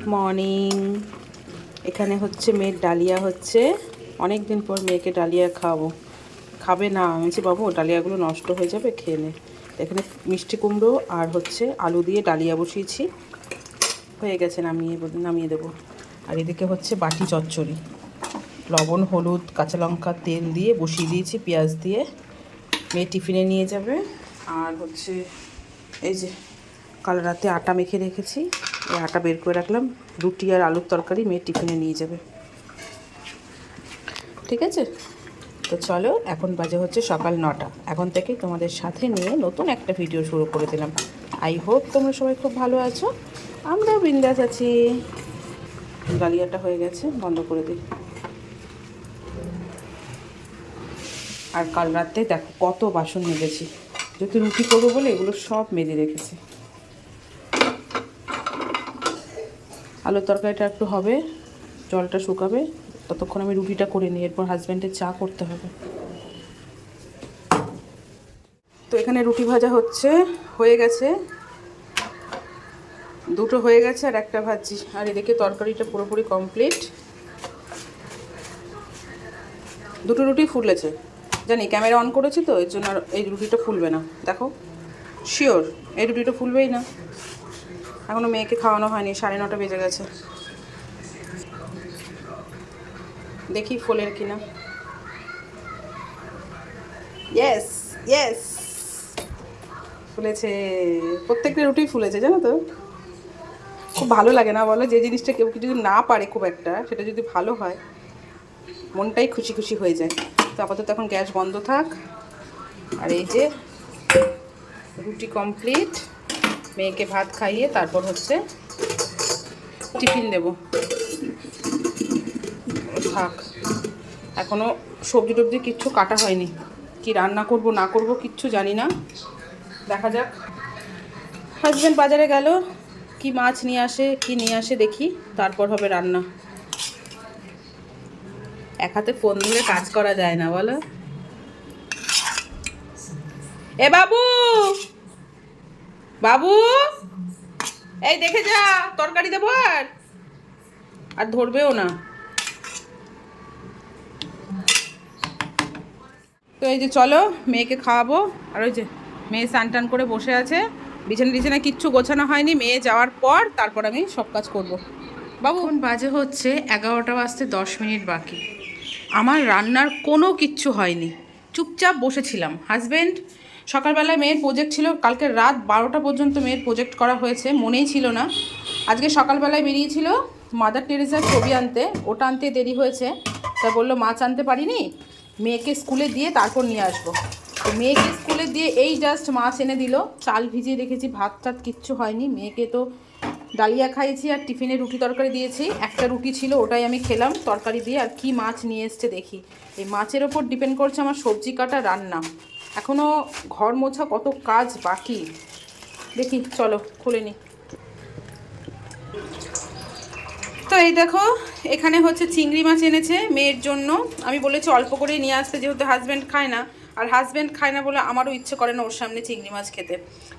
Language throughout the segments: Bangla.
Good morning. এখানে হচ্ছে মেয়ের ডালিয়া হচ্ছে। অনেক দিন পর মেয়েকে ডালিয়া খাওয়াবো খাবে না। আমি বলছি, বাবু, ডালিয়াগুলো নষ্ট হয়ে যাবে, খেয়ে নে। এখানে মিষ্টি কুমড়ো আর হচ্ছে আলু দিয়ে ডালিয়া বসিয়েছি। হয়ে গেছে, নামিয়ে নামিয়ে দেবো। আর এদিকে হচ্ছে বাটি চচ্চড়ি। লবণ, হলুদ, কাঁচা লঙ্কা, তেল দিয়ে বসিয়ে দিয়েছি, পেঁয়াজ দিয়ে। মেয়ে টিফিনে নিয়ে যাবে। আর হচ্ছে এই যে, কাল রাতে আটা মেখে রেখেছি। আটা বের করে রাখলাম। রুটি আর আলুর তরকারি মেয়ে টিফিনে নিয়ে যাবে। ঠিক আছে? তো চলো, এখন বাজে হচ্ছে সকাল নটা। এখন থেকে তোমাদের সাথে নিয়ে নতুন একটা ভিডিও শুরু করে দিলাম। আই হোপ তোমরা সবাই খুব ভালো আছো। আমরাও বিন্দাস আছি। গালিয়াটা হয়ে গেছে, বন্ধ করে দিই। আর কাল রাতে দেখো কত বাসন মেজেছি। যেহেতু রুটি করব বলে এগুলো সব মেজে রেখেছি। আলুর তরকারিটা একটু হবে, জলটা শুকাবে, ততক্ষণ আমি রুটিটা করে নিই, এরপর হাজব্যান্ডের চা করতে হবে। তো এখানে রুটি ভাজা হচ্ছে, হয়ে গেছে। দুটো হয়ে গেছে আর একটা ভাজি আর এদিকে তরকারিটা পুরোপুরি কমপ্লিট দুটো রুটি ফুলেছে। জানি ক্যামেরা অন করেছি তো, এর জন্য এই রুটিটা ফুলবে না। দেখো শিওর এই রুটিটা ফুলবেই না। এখনও মেয়েকে খাওয়ানো হয়নি, সাড়ে নটা বেজে গেছে। দেখি ফুলের কিনা। ইয়েস ইয়েস ফুলেছে, প্রত্যেকটা রুটি ফুলেছে, জানো তো? খুব ভালো লাগে না বলো? যে জিনিসটা কেউ যদি না পারে খুব একটা, সেটা যদি ভালো হয়, মনটাই খুশি খুশি হয়ে যায়। তো আপাতত এখন গ্যাস বন্ধ থাক। আর এই যে রুটি কমপ্লিট মেয়েকে ভাত খাইয়ে তারপর হচ্ছে টিফিন দেব। থাক এখনও সবজি টবজি কিচ্ছু কাটা হয়নি। কি রান্না করব, না করব কিচ্ছু জানি না। দেখা যাক। হাজব্যান্ড বাজারে গেল, কি মাছ নিয়ে আসে, কি নিয়ে আসে দেখি, তারপর হবে রান্না। এক হাতে ফোন ধরে কাজ করা যায় না, বলো। এ বাবু! বাবু! এই দেখে যা তরকারি দেবো আর। আর ধরবেও না। তো এই যে চলো মেয়েকে খাওয়াবো। আর ওই যে মেয়ে স্নান টান করে বসে আছে। বিছানা টিছানা কিচ্ছু গোছানো হয়নি। মেয়ে যাওয়ার পর তারপর আমি সব কাজ করব। বাবু! এখন বাজে হচ্ছে এগারোটা বাজতে দশ মিনিট বাকি। আমার রান্নার কোনো কিচ্ছু হয়নি। চুপচাপ বসেছিলাম। হাজব্যান্ড সকালবেলায় মেয়ের প্রজেক্ট ছিল, কালকে রাত বারোটা পর্যন্ত মেয়ের প্রজেক্ট করা হয়েছে, মনেই ছিল না। আজকে সকালবেলায় বেরিয়েছিল মাদার টেরেসার ছবি আনতে, ওটা আনতে দেরি হয়েছে। তা বলল মাছ আনতে পারিনি? মেয়েকে স্কুলে দিয়ে তারপর নিয়ে আসব। তো মেয়েকে স্কুলে দিয়ে এই জাস্ট মাছ এনে দিল। চাল ভিজিয়ে রেখেছি, ভাত টাত কিচ্ছু হয়নি। মেয়েকে তো ডালিয়া খাইয়েছি আর টিফিনে রুটি তরকারি দিয়েছি। একটা রুটি ছিল, ওটাই আমি খেলাম। তরকারি দিয়ে আর কি মাছ নিয়ে এসছে দেখি। এই মাছের ওপর ডিপেন্ড করছে আমার সবজি কাটা, রান্না। এখনও ঘর মোছা কত কাজ বাকি? দেখি চলো খুলে নি। তো এই দেখো এখানে হচ্ছে চিংড়ি মাছ এনেছে মেয়ের জন্য। আমি বলেছি অল্প করে নিয়ে আসতে যেহেতু হাজব্যান্ড খায় না। আর হাজব্যান্ড খায় না বলে আমারও ইচ্ছে করে না ওর সামনে চিংড়ি মাছ খেতে।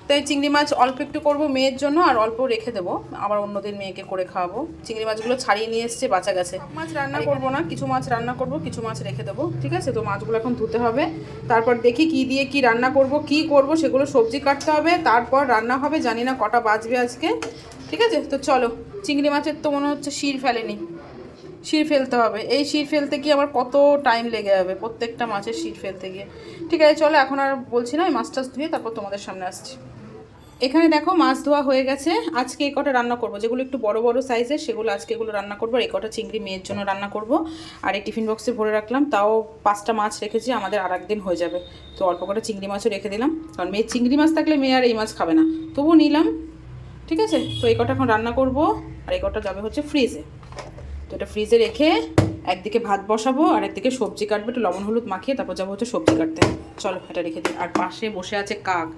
তাই চিংড়ি মাছ অল্প একটু করব মেয়ের জন্য আর অল্প রেখে দেবো। আবার অন্যদিন মেয়েকে করে খাওয়াবো। চিংড়ি মাছগুলো ছাড়িয়ে নিয়ে এসছে বাঁচা গেছে। মাছ রান্না করব না? কিছু মাছ রান্না করব কিছু মাছ রেখে দেবো ঠিক আছে? তো মাছগুলো এখন ধুতে হবে। তারপর দেখি কি দিয়ে কি রান্না করব কি করব সেগুলো সবজি কাটতে হবে। তারপর রান্না হবে জানি না কটা বাজবে আজকে ঠিক আছে? তো চলো। চিংড়ি মাছের তো মনে হচ্ছে শির ফেলেনি। শির ফেলতে হবে। এই শির ফেলতে গিয়ে আমার কত টাইম লেগে যাবে? প্রত্যেকটা মাছের শির ফেলতে গিয়ে। ঠিক আছে, চলো এখন আর বলছি না এই মাছ টাছ ধুয়ে তারপর তোমাদের সামনে আসছি। এখানে দেখো মাছ ধোয়া হয়ে গেছে। আজকে এই কটা রান্না করব। যেগুলো একটু বড় বড় সাইজের সেগুলো আজকে এগুলো রান্না করব আর এই কটা চিংড়ি মেয়ের জন্য রান্না করব। আর এই টিফিন বক্সে ভরে রাখলাম। তাও পাঁচটা মাছ রেখেছি, আমাদের আর একদিন হয়ে যাবে। তো অল্প করে চিংড়ি মাছও রেখে দিলাম। কারণ মেয়ের চিংড়ি মাছ থাকলে মেয়ে আর এই মাছ খাবে না। তবুও নিলাম। ঠিক আছে? তো এই কটা এখন রান্না করব, আর এই কটা যাবে হচ্ছে ফ্রিজে তো এটা ফ্রিজে রেখে একদিকে ভাত বসাবো, আর একদিকে সবজি কাটবো, একটু লবণ হলুদ মাখিয়ে তারপর যাব হচ্ছে সবজি কাটতে। চলো, এটা রেখে দিই। আর পাশে বসে আছে কাক।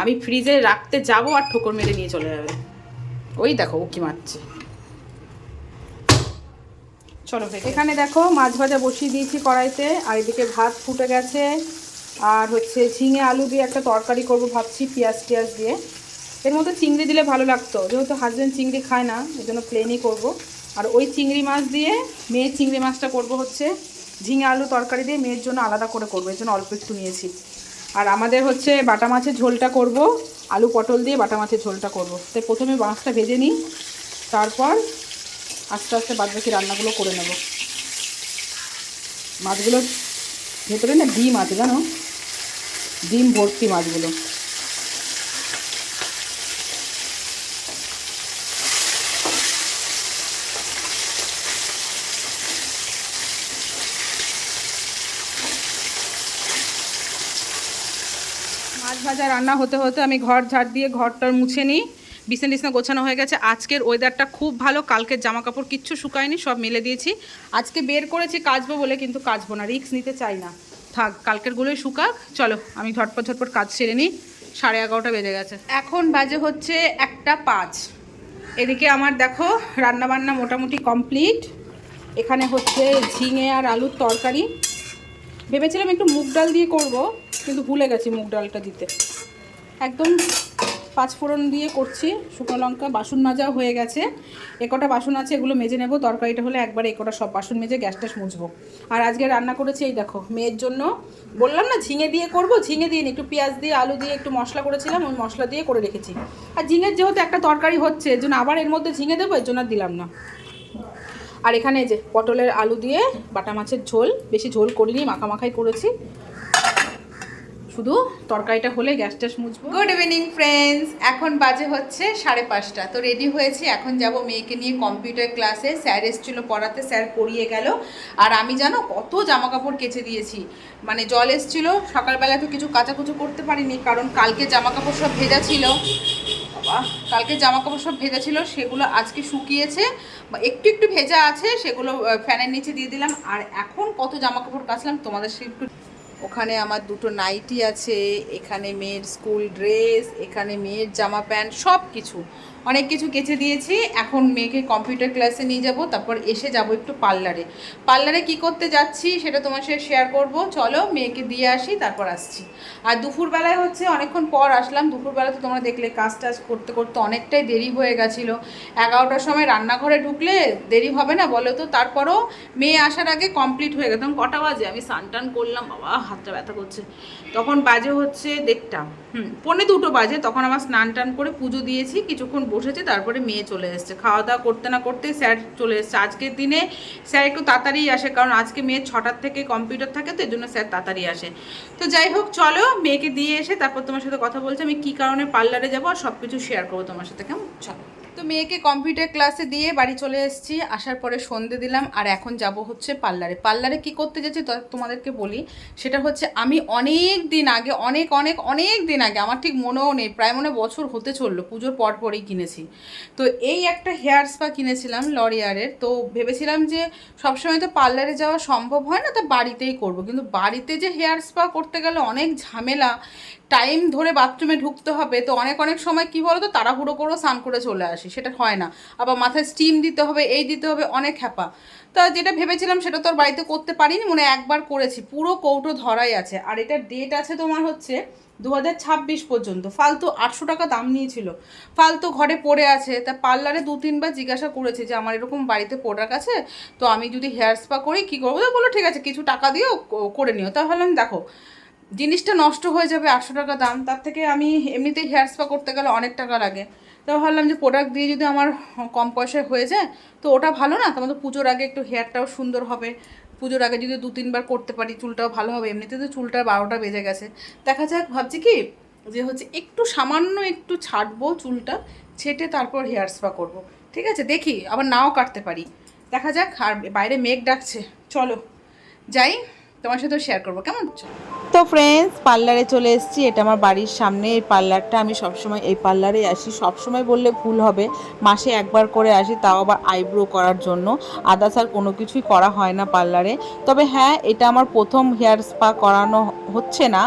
আমি ফ্রিজে রাখতে যাব আর ঠোকর মেরে নিয়ে চলে যাবে। ওই দেখো ও কি মারছে। চলো এখানে দেখো মাছ ভাজা বসিয়ে দিয়েছি কড়াইতে, আর এদিকে ভাত ফুটে গেছে। আর হচ্ছে ঝিঙে আলু দিয়ে একটা তরকারি করব ভাবছি, পেঁয়াজ টিয়াজ দিয়ে। এর মধ্যে চিংড়ি দিলে ভালো লাগতো। যেহেতু হাজব্যান্ড চিংড়ি খায় না, এই জন্য প্লেনই করব। আর ওই চিংড়ি মাছ দিয়ে মেয়ের চিংড়ি মাছটা করব হচ্ছে ঝিঙে আলু তরকারি দিয়ে মেয়ের জন্য আলাদা করে করব, এর জন্য অল্প একটু নিয়েছি। আর আমাদের হচ্ছে বাটা মাছের ঝোলটা করব, আলু পটল দিয়ে বাটা মাছের ঝোলটা করব। তাই প্রথমে মাছটা ভেজে নিই, তারপর আস্তে আস্তে বাদ বাকি রান্নাগুলো করে নেব। মাছগুলোর ভেতরে না ডিম আছে জানো? ডিম ভর্তি মাছগুলো। মাছ ভাজা রান্না হতে হতে আমি ঘর ঝাড় দিয়ে ঘরটার মুছে নিই। বিছানা টিছনা গোছানো হয়ে গেছে। আজকের ওয়েদারটা খুব ভালো। কালকের জামা কাপড় কিচ্ছু শুকায়নি, সব মেলে দিয়েছি। আজকে বের করেছি কাচবো বলে কিন্তু কাচবো না রিক্স নিতে চাই না। থাক কালকেরগুলোই শুকাক। চলো, আমি ঝটপট ঝটপট কাজ সেরে নিই। সাড়ে এগারোটা বেজে গেছে। এখন বাজে হচ্ছে একটা পাঁচ। এদিকে আমার দেখো, রান্নাবান্না মোটামুটি কমপ্লিট এখানে হচ্ছে ঝিঙে আর আলুর তরকারি। ভেবেছিলাম একটু মুগ ডাল দিয়ে করব। কিন্তু ভুলে গেছি মুগ ডালটা দিতে। একদম পাঁচ ফোড়ন দিয়ে করছি, শুকনো লঙ্কা, বাসন মাজাও হয়ে গেছে। একটা বাসন আছে, এগুলো মেজে নেব। তরকারিটা হলে একবার একটা সব বাসন মেজে গ্যাস ট্যাস মুছবো। আর আজকে রান্না করেছি, এই দেখো, মেয়ের জন্য। বললাম না, ঝিঙে দিয়ে করব, ঝিঙে দিয়ে একটু পেঁয়াজ দিয়ে, আলু দিয়ে একটু মশলা করেছিলাম, ওই মশলা দিয়ে করে রেখেছি। আর ঝিঙের যেহেতু একটা তরকারি হচ্ছে, এর জন্য আবার এর মধ্যে ঝিঙে দেবো, এর জন্য দিলাম না। আর এখানে যে পটলের আলু দিয়ে বাটা মাছের ঝোল, বেশি ঝোল করিনি, মাখামাখাই করেছি। শুধু তরকারিটা হলে গ্যাস ট্যাস মুছবো। গুড ইভিনিং ফ্রেন্ডস এখন বাজে হচ্ছে সাড়ে পাঁচটা। তো রেডি হয়েছি, এখন যাব মেয়েকে নিয়ে কম্পিউটার ক্লাসে স্যার এসেছিল পড়াতে, স্যার পড়িয়ে গেল। আর আমি জানো কত জামা কাপড় কেচে দিয়েছি। মানে জল এসেছিল, সকালবেলা তো কিছু কাচাকুচো করতে পারিনি, কারণ কালকে জামা কাপড় সব ভেজা ছিল। কালকে জামা কাপড় সব ভেজা ছিল, সেগুলো আজকে শুকিয়েছে। একটু একটু ভেজা আছে, সেগুলো ফ্যানের নিচে দিয়ে দিলাম। আর এখন কত জামা কাপড় কাচলাম, তোমাদের সে একটু ওখানে আমার দুটো নাইটি আছে, এখানে মেয়ের স্কুল ড্রেস, এখানে মেয়ের জামা প্যান্ট সব কিছু অনেক কিছু কেচে দিয়েছি। এখন মেয়েকে কম্পিউটার ক্লাসে নিয়ে যাব, তারপর এসে যাব একটু পার্লারে পার্লারে কি করতে যাচ্ছি সেটা তোমার সাথে শেয়ার করব। চলো মেয়েকে দিয়ে আসি, তারপর আসছি। আর দুপুরবেলায় হচ্ছে অনেকক্ষণ পর আসলাম। দুপুরবেলা তো তোমরা দেখলে কাজ টাজ করতে করতে অনেকটাই দেরি হয়ে গেছিল। এগারোটার সময় রান্নাঘরে ঢুকলে দেরি হবে না বলো তো? তারপরও মেয়ে আসার আগে কমপ্লিট হয়ে তখন কটা বাজে? আমি স্নান টান করলাম, বাবা, হাতটা ব্যথা করছে। তখন বাজে হচ্ছে দেড়টা। হুম। পনে দুটো বাজে তখন আমার স্নান টান করে পুজো দিয়েছি কিছুক্ষণ বসেছে তারপরে মেয়ে চলে এসছে। খাওয়া দাওয়া করতে না করতে স্যার চলে এসছে। আজকের দিনে স্যার একটু তাড়াতাড়ি আসে কারণ আজকে মেয়ের ছটার থেকে কম্পিউটার থাকে তো এর জন্য স্যার তাড়াতাড়ি আসে। তো যাই হোক চলো মেয়েকে দিয়ে এসে তারপর তোমার সাথে কথা বলছি। আমি কী কারণে পার্লারে যাব আর সব কিছু শেয়ার করব তোমার সাথে কেমন? চলো। তো মেয়েকে কম্পিউটার ক্লাসে দিয়ে বাড়ি চলে এসেছি। আসার পরে সন্ধে দিলাম, আর এখন যাব হচ্ছে পার্লারে। পার্লারে কি করতে যাচ্ছি তোমাদেরকে বলি। সেটা হচ্ছে আমি অনেক দিন আগে, অনেক অনেক অনেক দিন আগে, আমার ঠিক মনেও নেই, প্রায় মনে বছর হতে চলল, পুজোর পর পরেই কিনেছি। তো এই একটা হেয়ার স্পা কিনেছিলাম লরিয়ারের, তো ভেবেছিলাম যে সবসময় তো পার্লারে যাওয়া সম্ভব হয় না, তা বাড়িতেই করব। কিন্তু বাড়িতে যে হেয়ার স্পা করতে গেলে অনেক ঝামেলা টাইম ধরে বাথরুমে ঢুকতে হবে, তো অনেক অনেক সময় কি বলো তো তাড়াহুড়ো করেও স্নান করে চলে আসি, সেটা হয় না। আবার মাথায় স্টিম দিতে হবে, এই দিতে হবে, অনেক হ্যাপা তা যেটা ভেবেছিলাম সেটা তো আর বাড়িতে করতে পারিনি, মনে একবার করেছি, পুরো কৌটো ধরাই আছে। আর এটা ডেট আছে তোমার হচ্ছে দু হাজার ছাব্বিশ পর্যন্ত, ফালতু আটশো টাকা দাম নিয়েছিল। ফালতু ঘরে পড়ে আছে, তা পার্লারে দু, তিনবার জিজ্ঞাসা করেছে যে আমার এরকম বাড়িতে প্রোডাক্ট আছে তো আমি যদি হেয়ার স্পা করি, কী করব? তো বলো ঠিক আছে, কিছু টাকা ক- করে নিও। তা ভাবলাম, দেখো জিনিসটা নষ্ট হয়ে যাবে আটশো টাকা দাম, তার থেকে আমি এমনিতেই হেয়ার স্পা করতে গেলে অনেক টাকা লাগে। তো ভাবলাম যে প্রোডাক্ট দিয়ে যদি আমার কম পয়সায় হয়ে যায়, তো ওটা ভালো না? তোমাদের পুজোর আগে একটু হেয়ারটাও সুন্দর হবে। পুজোর আগে যদি দু তিনবার করতে পারি, চুলটাও ভালো হবে। এমনিতে তো চুলটা বারোটা বেজে গেছে। দেখা যাক, ভাবছি কি? যে হচ্ছে একটু সামান্য একটু ছাড়বো চুলটা, ছেটে তারপর হেয়ার স্পা করব। ঠিক আছে, দেখি, আবার নাও কাটতে পারি। দেখা যাক, আর বাইরে মেঘ ডাকছে। চলো, যাই, তোমার সাথেও শেয়ার করব। কেমন তো ফ্রেন্ডস পার্লারে চলে এসেছি। এটা আমার বাড়ির সামনে, এই পার্লারটা আমি সবসময়, এই পার্লারে আসি। সবসময় বললে ভুল হবে, মাসে একবার করে আসি, তাও আবার আইব্রো করার জন্য। আদার্স আর কোনো কিছুই করা হয় না পার্লারে তবে হ্যাঁ এটা আমার প্রথম হেয়ার স্পা করানো হচ্ছে না।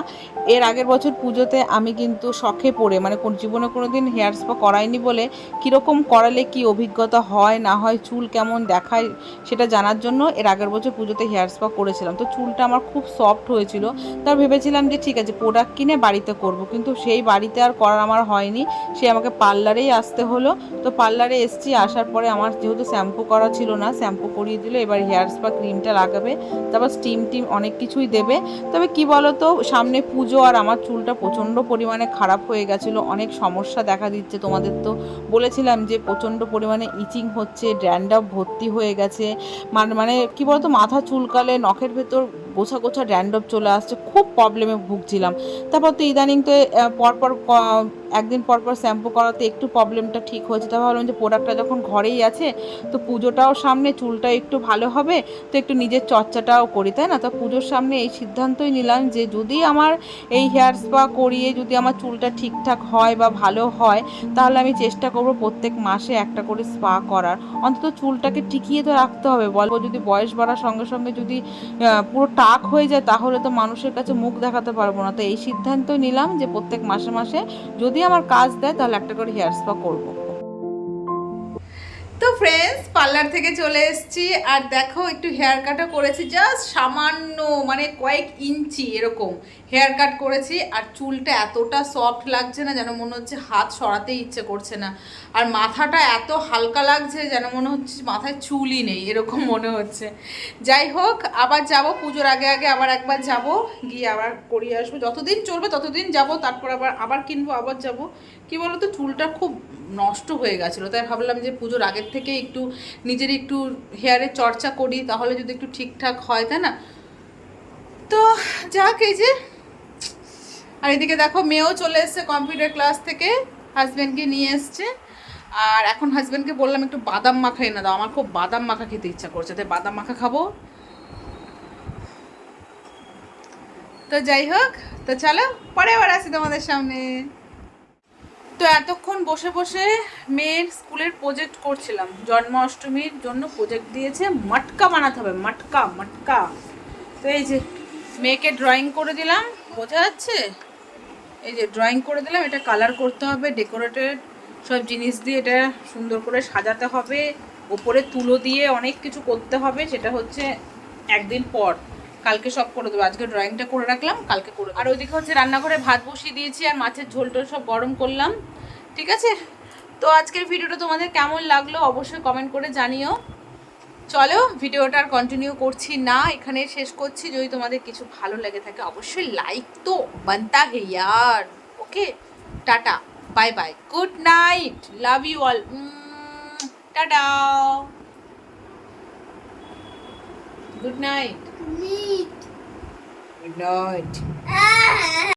এর আগের বছর পুজোতে আমি কিন্তু শখে পড়ে মানে কোন, জীবনে কোনো দিন হেয়ার স্পা করাইনি বলে কীরকম করালে কি অভিজ্ঞতা হয়, না হয়, চুল কেমন দেখায় সেটা জানার জন্য এর আগের বছর পুজোতে হেয়ার স্পা করেছিলাম। তো চুলটা আমার খুব সফট হয়েছিল। তার ভেবেছিলাম যে ঠিক আছে প্রোডাক্ট কিনে বাড়িতে করব, কিন্তু সেই বাড়িতে আর করার আমার হয়নি। সে আমাকে পার্লারেই আসতে হলো। তো পার্লারে এসছি, আসার পরে আমার যেহেতু শ্যাম্পু করা ছিল না, শ্যাম্পু করিয়ে দিল এবার হেয়ার স্পা ক্রিমটা লাগাবে, তারপর স্টিম টিম অনেক কিছুই দেবে। তবে কি বলো তো সামনে পুজো আর আমার চুলটা প্রচণ্ড পরিমাণে খারাপ হয়ে গেছিল, অনেক সমস্যা দেখা দিচ্ছে তোমাদের তো বলেছিলাম যে প্রচণ্ড পরিমাণে ইচিং হচ্ছে ড্যান্ডাপ ভর্তি হয়ে গেছে মানে মানে কি বলতো, মাথা চুলকালে, নখের ভেতর গোছা গোছা ড্যান্ডপ চলে আসছে, খুব প্রবলেমে ভুগছিলাম। তারপর তো ইদানিং তো পরপর একদিন পরপর শ্যাম্পু করাতে একটু প্রবলেমটা ঠিক হয়েছে। তারপর ভাবলাম যে প্রোডাক্টটা যখন ঘরেই আছে, তো পুজোটাও সামনে চুলটা একটু ভালো হবে, তো একটু নিজের চর্চাটাও করি, তাই না? তো পুজোর সামনে এই সিদ্ধান্তই নিলাম যে যদি আমার এই হেয়ার স্পা করিয়ে যদি আমার চুলটা ঠিকঠাক হয় বা ভালো হয়, তাহলে আমি চেষ্টা করব প্রত্যেক মাসে একটা করে স্পা করার। অন্তত চুলটাকে টিকিয়ে তো রাখতে হবে। বলব যদি বয়স বাড়ার সঙ্গে সঙ্গে যদি পুরো টাক হয়ে যায়, তাহলে তো মানুষের কাছে মুখ দেখাতে পারব না। তো এই সিদ্ধান্ত নিলাম যে প্রত্যেক মাসে মাসে যদি আমার কাজ দেয়, তাহলে একটা করে হেয়ার স্পা করব। তো ফ্রেন্ডস পার্লার থেকে চলে এসেছি, আর দেখো একটু হেয়ার কাটও করেছি জাস্ট সামান্য মানে কয়েক ইঞ্চি এরকম। হেয়ার কাট করেছি আর চুলটা এতটা সফট লাগছে না যেন মনে হচ্ছে হাত সরাতেই ইচ্ছে করছে না। আর মাথাটা এত হালকা লাগছে যেন মনে হচ্ছে মাথায় চুলই নেই, এরকম মনে হচ্ছে। যাই হোক, আবার যাব পুজোর আগে আগে আবার একবার যাব, গিয়ে আবার করিয়ে আসব। যতদিন চলবে ততদিন যাব, তারপর আবার আবার কিনবো, আবার যাব। কি বলতো, চুলটা খুব নষ্ট হয়ে গেছিল, তাই ভাবলাম যে পুজোর আগের থেকে একটু নিজের একটু হেয়ারের চর্চা করি, তাহলে যদি একটু ঠিকঠাক হয়, তাই না? তো যাক, এই যে আর এদিকে দেখো মেয়েও চলে এসছে কম্পিউটার ক্লাস থেকে হাজব্যান্ডকে নিয়ে এসছে। আর এখন হাজব্যান্ডকে বললাম, একটু বাদাম মাখা এনে দাও, আমার খুব বাদাম মাখা খেতে ইচ্ছা করছে, তাই বাদাম মাখা খাব। তো যাই হোক, তো চলো, পরে আবার আসি তোমাদের সামনে। তো এতক্ষণ বসে বসে মেয়ের স্কুলের প্রজেক্ট করছিলাম। জন্মাষ্টমীর জন্য প্রজেক্ট দিয়েছে, মটকা বানাতে হবে, মটকা মটকা। তো এই যে, মেয়েকে ড্রয়িং করে দিলাম, বোঝা যাচ্ছে? এই যে ড্রয়িং করে দিলাম, এটা কালার করতে হবে ডেকোরেটেড সব জিনিস দিয়ে এটা সুন্দর করে সাজাতে হবে। ওপরে তুলো দিয়ে অনেক কিছু করতে হবে, সেটা হচ্ছে একদিন পর। কালকে সব করে দেবো। আজকে ড্রয়িংটা করে রাখলাম, কালকে করে আর ওইদিকে হচ্ছে রান্নাঘরে ভাত বসিয়ে দিয়েছি আর মাছের ঝোল টোল সব গরম করলাম। ঠিক আছে? তো আজকের ভিডিওটা তোমাদের কেমন লাগল অবশ্যই কমেন্ট করে জানিও। চলো ভিডিওটা আর কন্টিনিউ করছি না। এখানে শেষ করছি। যদি তোমাদের কিছু ভালো লেগে থাকে অবশ্যই লাইক তো বানতা হে ইয়ার। Okay tata. Bye bye good night love you all tata. Good night good night